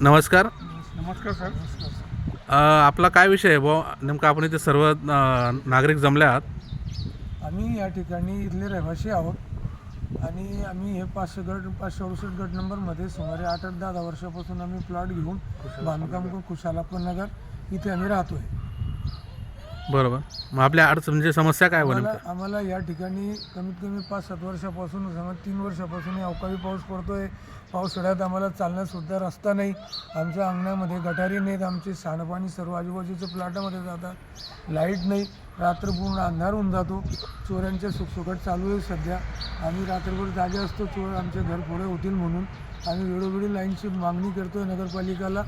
नमस्कार. नमस्कार सर. अ, आपला काय विषय आहे बुवा नेमकं आपण इथे सर्व अ, नागरिक जमले आहात. आम्ही या ठिकाणी इथले रहिवासी आहोत. आणि आम्ही हे पाचशे गट पाचशे अडुसष्ट गट नंबरमध्ये सुमारे आठ आठ दहा दहा वर्षापासून आम्ही प्लॉट घेऊन बांधकाम करून कुशालाप्पा नगर इथे आम्ही राहतोय. बरोबर. मग आपल्या अडचण म्हणजे समस्या काय बरं आम्हाला आम्हाला या ठिकाणी कमीत कमी पाच सात वर्षापासून समज तीन वर्षापासून हे अवकाळी पाऊस पडतोय. पावसाळ्यात आम्हाला चालण्यासुद्धा रस्ता नाही. आमच्या अंगणामध्ये गटारी नाहीत. आमचे सांडपाणी सर्व आजूबाजूच्या प्लॉटामध्ये जातात. लाइट नाही. रात्र पूर्ण अंधार होऊन जातो. चोऱ्यांचे सुखसुखट चालू आहे सध्या. आम्ही रात्रभर जागे असतो. चोर आमचे घर पुढे होतील म्हणून. आम्ही वेळोवेळी लाईनची मागणी करतोय नगरपालिकाला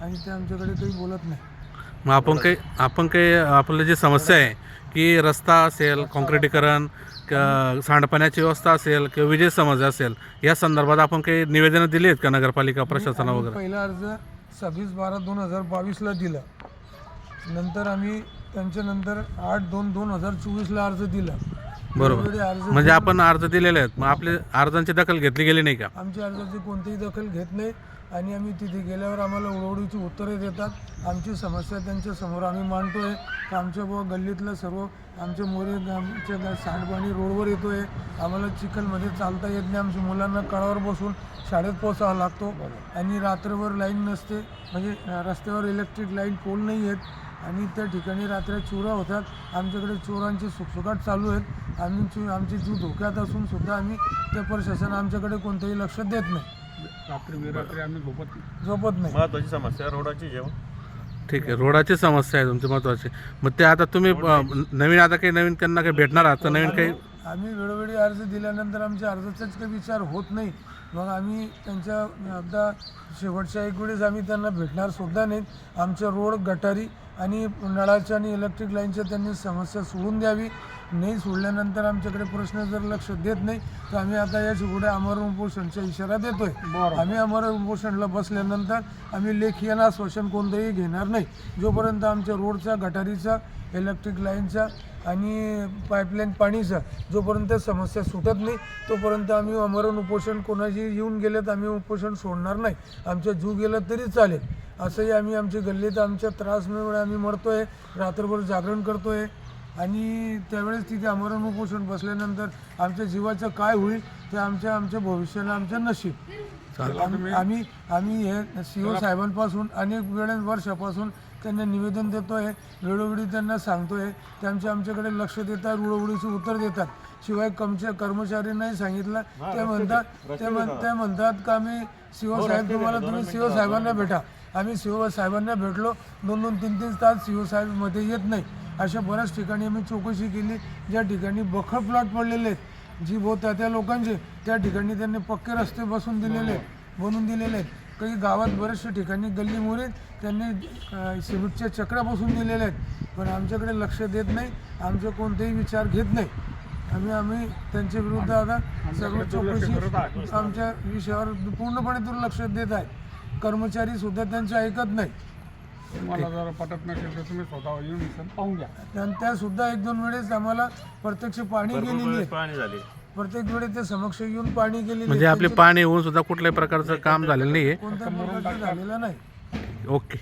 आणि ते आमच्याकडे काही बोलत नाही. मग आपण काही आपण काही आपलं जी समस्या आहे की रस्ता असेल काँक्रिटीकरण सांडपाण्याची व्यवस्था असेल किंवा विजेची समस्या असेल या संदर्भात आपण काही निवेदनं दिली आहेत का नगरपालिका प्रशासना वगैरे? पहिला अर्ज सव्वीस बारा दोन हजार बावीसला दिला. नंतर आम्ही त्यांच्यानंतर आठ दोन दोन हजार चोवीसला अर्ज दिला. बरोबर. अर्ज म्हणजे आपण अर्ज दिलेले आहेत मग आपले अर्जांची दखल घेतली गेली नाही का? आमच्या अर्जाची कोणतीही दखल घेत नाही. आणि आम्ही तिथे गेल्यावर आम्हाला ओळवडीची उत्तरे देतात. आमची समस्या त्यांच्यासमोर आम्ही आहे की आमच्या बुवा गल्लीतलं सर्व आमच्या मोरे आमच्या सांडपाणी रोडवर येतो आहे आम्हाला चिखलमध्ये चालता येत नाही. आमच्या मुलांना कळावर बसून शाळेत पोचावा लागतो. आणि रात्रभर लाईन नसते. म्हणजे रस्त्यावर इलेक्ट्रिक लाईन पोल नाही आहेत आणि त्या ठिकाणी रात्री चोरा होतात. आमच्याकडे चोरांचे सुखसुखाट चालू आहेत. आम्ही आमची जीव धोक्यात असून सुद्धा आम्ही ते प्रशासन आमच्याकडे कोणतंही लक्ष देत नाही. रात्री बेरात्री आम्ही झोपत झोपत नाही. महत्वाची समस्या रोडाची जेवण. ठीक आहे रोडाची समस्या आहे तुमची महत्वाची. मग ते आता तुम्ही अ, नवीन आता काही नवीन त्यांना काही भेटणार आहात? तर नवीन काही आम्ही वेळोवेळी अर्ज दिल्यानंतर आमच्या अर्जाचाच काही विचार होत नाही. मग आम्ही त्यांच्या आता शेवटच्या एक वेळेस आम्ही त्यांना भेटणार सुद्धा नाहीत. आमच्या रोड गटारी आणि नळाच्या आणि इलेक्ट्रिक लाईनच्या त्यांनी समस्या सोडून द्यावी. नाही सोडल्यानंतर आमच्याकडे प्रश्न जर लक्ष देत नाही तर आम्ही आता याच्यापुढे अमर उपोषणचा इशारा देतोय. आम्ही अमर उपोषणला बसल्यानंतर आम्ही लेखी यांना आश्वासन कोणतंही घेणार नाही. जोपर्यंत आमच्या रोडचा गटारीचा इलेक्ट्रिक लाईनचा आणि पाईपलाईन पाणीचा जोपर्यंत समस्या सुटत नाही तोपर्यंत आम्ही अमरण उपोषण कोणाची येऊन गेले तर आम्ही उपोषण सोडणार नाही. आमच्या जीव गेलं तरी चालेल. असंही आम्ही आमच्या गल्लीत आमच्या त्रासमुळे आम्ही मरतोय रात्रभर जागरण करतोय. आणि त्यावेळेस तिथे अमरण उपोषण बसल्यानंतर आमच्या जीवाचं काय होईल ते आमच्या आमच्या भविष्याला आमच्या नशीब. आम्ही आम्ही आम्ही हे सी ओ साहेबांपासून अनेक वेळेस वर्षापासून त्यांना निवेदन देतोय. वेळोवेळी त्यांना सांगतोय. त्यांचे आमच्याकडे लक्ष देतात वेळोवेळीचे उत्तर देतात. शिवाय कमच्या कर्मचाऱ्यांनाही सांगितलं. ते म्हणतात ते म्हण ते म्हणतात का आम्ही सी ओ साहेब तुम्हाला तुम्ही सी ओ साहेबांना भेटा. आम्ही सी ओ साहेबांना भेटलो. दोन दोन तीन तीन तास सी ओ साहेबमध्ये येत नाही. अशा बऱ्याच ठिकाणी आम्ही चौकशी केली. ज्या ठिकाणी बखर प्लॉट पडलेले आहेत जी बहुत त्या त्या लोकांचे त्या ठिकाणी त्यांनी पक्के रस्ते बसून दिलेले बनवून दिलेले आहेत. काही गावात बऱ्याचशा ठिकाणी गल्ली त्यांनी सिमेंटच्या चक्रा बसून दिलेल्या आहेत. पण आमच्याकडे लक्ष देत नाही. आमचे कोणतेही विचार घेत नाही. आम्ही आम्ही त्यांच्या विरुद्ध आता सर्व चौकशी आमच्या विषयावर पूर्णपणे दुर्लक्ष देत आहे कर्मचारी सुद्धा त्यांचे ऐकत नाही. तुम्हाला जर पटत नसेल तर तुम्ही स्वतः येऊन इथं पाहून घ्या. आणि त्या सुद्धा एक दोन वेळेस आम्हाला प्रत्यक्ष पाणी गेलेली आहे. पाणी झाले. प्रत्येक वेळेस ते समक्ष येऊन पाणी गेलेली म्हणजे आहे. आपले पाणी होऊन सुद्धा कुठल्याही प्रकारचं काम झालेलं नाही कोणत्या प्रकारचं झालेलं नाही. आहे ओके.